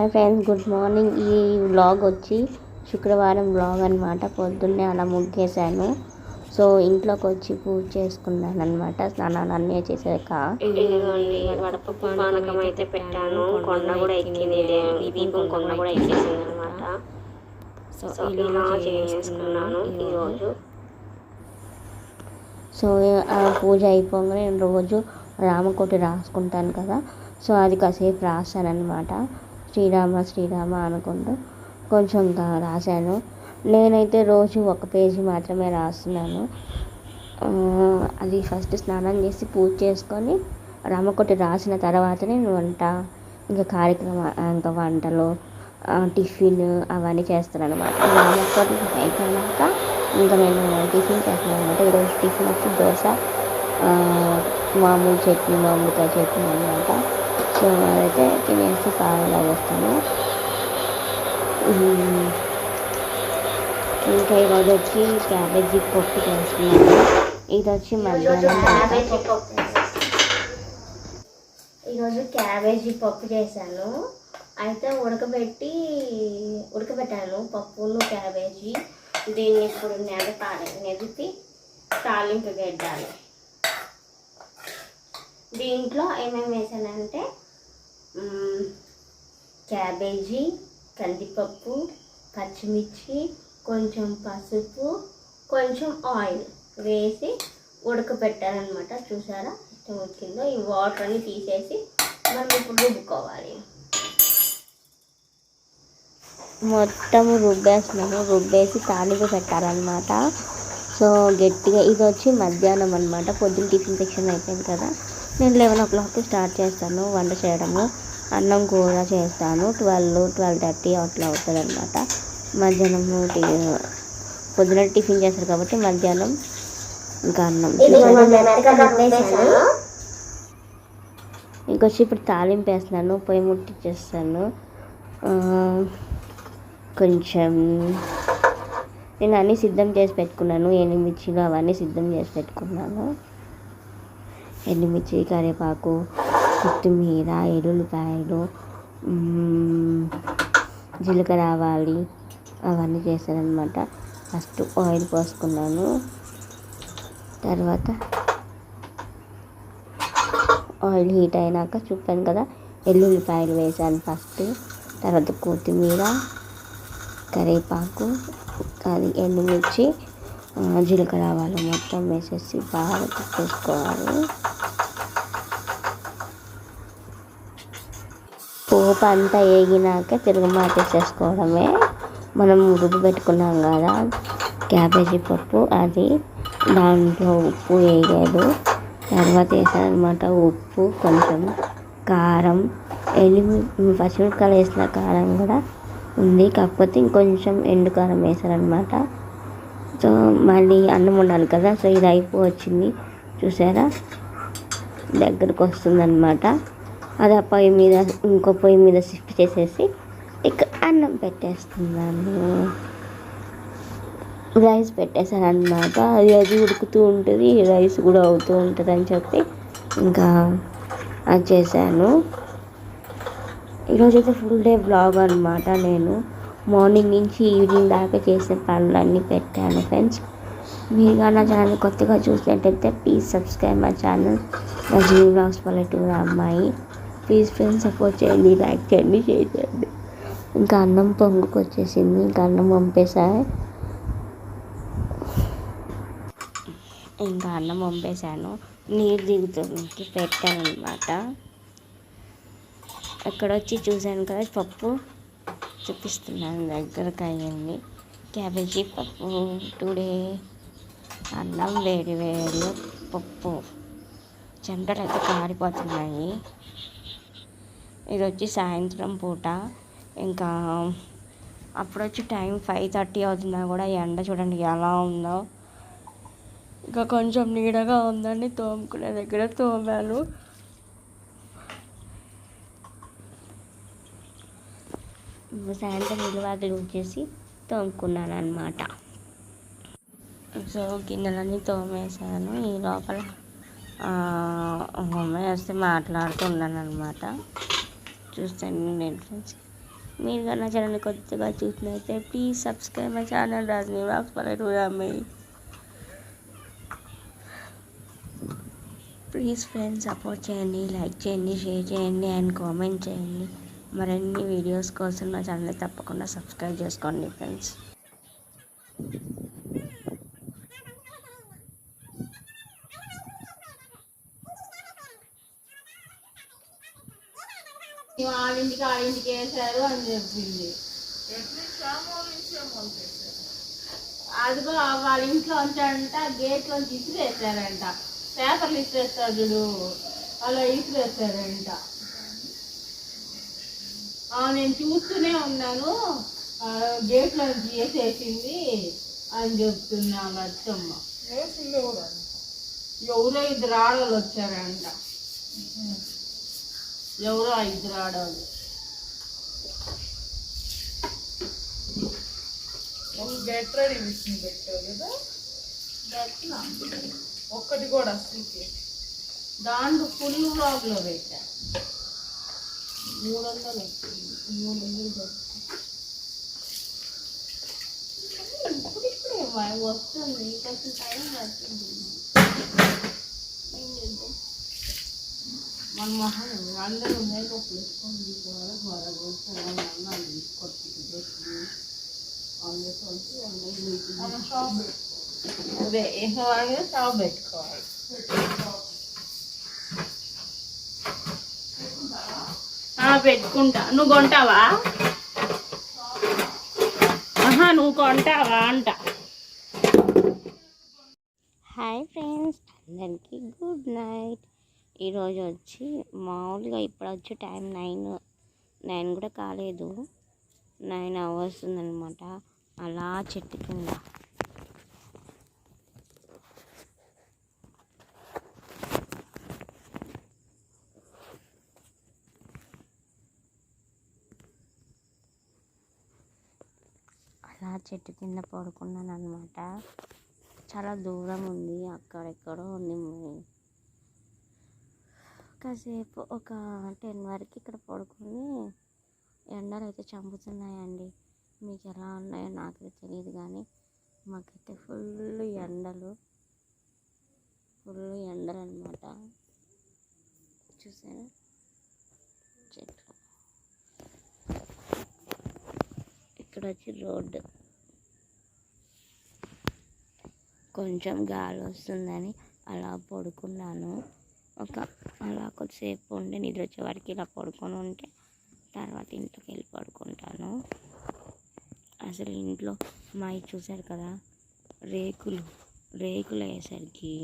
Hi friends good morning. ఈ vlog వచ్చి శుక్రవారం వ్లాగ్ అనమాట పొద్దున్నే అలా ముగ్గేశాను. సో ఇంట్లోకి వచ్చి పూజ చేసుకున్నాను అనమాట స్నానాలు అన్నీ వడపప్పు పానకం అయితే పెట్టాను. కొండ కూడా ఎక్కింది. దీపం కొండ కూడా ఎక్కేసింది అనమాట సో ఇలా చేసుకున్నాను. ఈరోజు. సో ఆ పూజ అయిపోగానే నేను రోజు రామకోటి రాసుకుంటాను కదా. సో అది కాసేపు రాశానమాట శ్రీరామ శ్రీరామ అనుకుంటూ కొంచెం రాశాను. నేనైతే రోజు ఒక పేజీ మాత్రమే రాస్తున్నాను. అది ఫస్ట్ స్నానం చేసి పూజ చేసుకొని రామకొట్టి రాసిన తర్వాత నేను వంట ఇంకా కార్యక్రమ ఇంకా వంటలు టిఫిన్ అవన్నీ చేస్తాను అనమాట రామకోటి అయిపోయినాక ఇంకా నేను టిఫిన్ చేస్తాను అనమాట ఈరోజు టిఫిన్ వచ్చి దోశ మామూలు చట్నీ మామూలుగా చట్నీ అనమాట సో అదైతే తినేసి పాలు వస్తాను ఇంకా ఈరోజు వచ్చి క్యాబేజీ పప్పు చేస్తున్నాను ఇది వచ్చి మధ్యాహ్నం ఈరోజు క్యాబేజీ పప్పు చేశాను. అయితే ఉడకబెట్టి ఉడకబెట్టాను పప్పును క్యాబేజీ. దీన్ని ఇప్పుడు నెడపాలి నెదిపి తాలింపు పెట్టాలి. దీంట్లో ఏమేమి వేసానంటే క్యాబేజీ కందిపప్పు పచ్చిమిర్చి కొంచెం పసుపు కొంచెం ఆయిల్ వేసి ఉడకబెట్టాలన్నమాట చూసారా? ఇష్టం వచ్చిందో ఈ వాటర్ని తీసేసి మనం ఇప్పుడు రుబ్బుకోవాలి. మొత్తం రుబ్బేస్తున్నాము. రుబ్బేసి తాలింపు పెట్టాలన్నమాట. సో గట్టిగా ఇది వచ్చి మధ్యాహ్నం అనమాట పొద్దున్న టిఫిన్ సెక్షన్ అయిపోయింది కదా. నేను లెవెన్ ఓ క్లాక్కి స్టార్ట్ చేస్తాను వంట చేయడము. అన్నం కూర చేస్తాను. ట్వెల్వ్ ట్వెల్వ్ థర్టీ అట్లా అవుతుంది అనమాట మధ్యాహ్నం టి పొద్దున టిఫిన్ చేస్తారు కాబట్టి మధ్యాహ్నం ఇంకా అన్నం ఇంకొచ్చి ఇప్పుడు తాలింపు వేస్తున్నాను పొయ్యి ముట్టించేస్తాను కొంచెం నేను అన్నీ సిద్ధం చేసి పెట్టుకున్నాను. ఎండుమిర్చిలు అవన్నీ సిద్ధం చేసి పెట్టుకున్నాను. ఎండుమిర్చి కరివేపాకు కొత్తిమీర ఎల్లుల్లిపాయలు జీలకర్ర ఆవాలి అవన్నీ చేశానమాట ఫస్ట్ ఆయిల్ పోసుకున్నాను. తర్వాత ఆయిల్ హీట్ అయినాక చూపాను కదా ఎల్లుల్లిపాయలు వేసాను ఫస్ట్. తర్వాత కొత్తిమీర కరివేపాకు అది ఎండుమిర్చి జీలకర్ర ఆవాలు మొత్తం వేసేసి బాగా తిప్పేసుకోవాలి పోపు అంతా వేగినాక తిరుగుమాత వేసేసుకోవడమే మనం రుబ్బు పెట్టుకున్నాం కదా క్యాబేజీ పప్పు అది. దాంట్లో ఉప్పు వేయలేదు. తర్వాత వేసానమాట ఉప్పు కొంచెం కారం ఎండు పచ్చిమిరపకాయలు వేసిన కారం కూడా ఉంది. కాకపోతే ఇంకొంచెం ఎండు కారం వేసారనమాట సో మళ్ళీ అన్నం ఉండాలి కదా సో ఇది అయిపోవచ్చింది. చూసారా? దగ్గరకు వస్తుందన్నమాట అది ఆ పొయ్యి మీద ఇంకో పొయ్యి మీద షిఫ్ట్ చేసేసి ఇక అన్నం పెట్టేస్తున్నాను. రైస్ పెట్టేశాను అనమాట అది అది ఉడుకుతూ ఉంటుంది రైస్ కూడా అవుతూ ఉంటుంది అని చెప్పి ఇంకా అది చేశాను. ఈరోజు అయితే ఫుల్ డే బ్లాగ్ అనమాట నేను. మార్నింగ్ నుంచి ఈవినింగ్ దాకా చేసిన పనులన్నీ పెట్టాను ఫ్రెండ్స్ మీరు కానీ నా ఛానల్ కొత్తగా చూసినట్టయితే ప్లీజ్ సబ్స్క్రైబ్ మై ఛానల్ నా జీవి బ్లాగ్స్ పల్లెటూరు అమ్మాయి. ప్లీజ్ ఫ్రెండ్స్ సపోర్ట్ చేయండి లైక్ చేయండి షేర్ చేయండి. ఇంకా అన్నం పొంగుకు వచ్చేసింది ఇంకా అన్నం పంపేసా ఇంకా అన్నం పంపేశాను నీరు దిగుతుంది పెట్టాను అనమాట అక్కడ వచ్చి చూశాను కదా పప్పు చూపిస్తున్నాను దగ్గరకు అయ్యింది క్యాబేజీ పప్పు టుడే అన్నం వేడి వేడి పప్పు. చెమటలు అయితే కారిపోతున్నాయి. ఇది వచ్చి సాయంత్రం పూట. ఇంకా అప్పుడు వచ్చి టైం ఫైవ్ థర్టీ అవుతున్నా కూడా ఎండ చూడండి ఎలా ఉందో. ఇంకా కొంచెం నీడగా ఉందని తోముకునే దగ్గర తోమాను. సాయంత్రం నిలువాకులు వచ్చేసి తోముకున్నాను అనమాట సో గిన్నెలన్నీ తోమేశాను. ఈ లోపల మమ్మీ వస్తే మాట్లాడుతున్నాను అనమాట చూస్తాను నేను ఫ్రెండ్స్ మీరు కన్నా ఛానల్ కొత్తగా చూసినైతే please subscribe my channel Rajani vlogs పల్లెటూరు ప్లీజ్ ఫ్రెండ్స్ సపోర్ట్ చేయండి లైక్ చేయండి షేర్ చేయండి అండ్ కామెంట్ చేయండి. మరిన్ని వీడియోస్ కోసం నా ఛానల్ తప్పకుండా సబ్స్క్రైబ్ చేసుకోండి ఫ్రెండ్స్ వాళ్ళింటికి వాళ్ళింటికి వేశారు అని చెప్పింది. అదిగో వాళ్ళ ఇంట్లో ఉంటాడంట గేట్లో ఇసిరేసారంట పేపర్లు ఇసిరేస్తారు చూడు. అలా ఇసిరేసారంట ఆ, నేను చూస్తూనే ఉన్నాను. గేట్లో వేసేసింది అని చెప్తున్నా లచ్చమ్మ ఎవరో? ఇద్దరు ఆడవాళ్ళు వచ్చారంట. ఎవరో ఇద్దరు ఆడవాళ్ళు గెట్ రెడీ మిషన్ పెట్టావు కదా? ఒక్కటి కూడా అసలుకి. దాంట్లో ఫుల్ బ్లాగ్లో పెట్టా. మన మొహం అందరూ మేకప్ వేసుకొని తీసుకోవాలి గొడవ కొట్టుకోవాలి అన్నాలు తీసుకొచ్చి డ్రెస్సులు అందుకొచ్చి అన్నీ షాప్ అదే ఏమో షాప్ పెట్టుకోవాలి పెట్టుకుంటా. నువ్వు కొంటావా? ఆహా నువ్వు కొంటావా అంట. హాయ్ ఫ్రెండ్స్ అందరికీ గుడ్ నైట్ ఈరోజు వచ్చి మామూలుగా ఇప్పుడు వచ్చి టైం నైన్ నైన్ కూడా కాలేదు. నైన్ అవర్స్ ఉందనమాట అలా చెట్టు కింద అలా చెట్టు కింద పడుకున్నాను అనమాట చాలా దూరం ఉంది అక్కడెక్కడో ఉంది. ము- కాసేపు ఒక టెన్ వరకు ఇక్కడ పడుకుని ఎండలు అయితే చంపుతున్నాయండి. మీకు ఎలా ఉన్నాయో నాకు తెలియదు కానీ మాకైతే ఫుల్ ఎండలు. ఫుల్ ఎండలు అనమాట చూసారా? చెట్లు. ఇక్కడ వచ్చి రోడ్డు. కొంచెం గాలి వస్తుందని అలా పడుకున్నాను. ఒక అలా కొద్దిసేపు ఉండి నిద్ర వచ్చే ఇలా పడుకొని ఉంటే తర్వాత ఇంట్లోకి వెళ్ళి పడుకుంటాను. అసలు ఇంట్లో మా ఇవి చూశారు కదా రేకులు రేకులు అయ్యేసరికి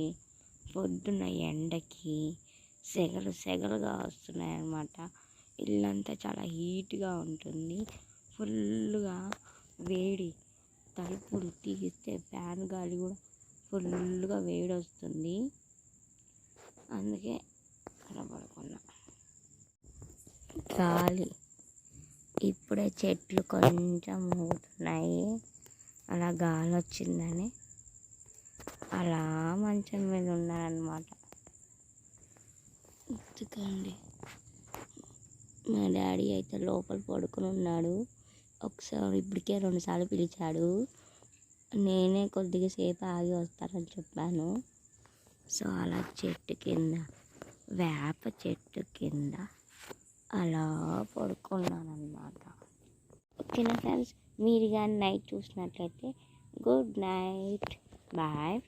పొద్దున్న ఎండకి సెగలు సెగలుగా వస్తున్నాయి అన్నమాట ఇల్లంతా చాలా హీట్గా ఉంటుంది. ఫుల్గా వేడి తలుపులు తీస్తే ఫ్యాన్ గాలి కూడా ఫుల్గా వేడి వస్తుంది అందుకే అలా పడుకున్నా గాలి ఇప్పుడే చెట్లు కొంచెం ఊగుతున్నాయి. అలా గాలి వచ్చిందని అలా మంచం మీద ఉన్నారనమాట ఎందుకండి మా డాడీ అయితే లోపల పడుకుని ఉన్నాడు. ఒకసారి ఇప్పటికే రెండుసార్లు పిలిచాడు. నేనే కొద్దిగా సేపు ఆగి వస్తానని చెప్పాను. సో అలా చెట్టు కింద వేప చెట్టు కింద అలా పడుకున్నాను అనమాట ఓకేనా ఫ్రెండ్స్? మీరు కానీ నైట్ చూసినట్లయితే గుడ్ నైట్. బాయ్.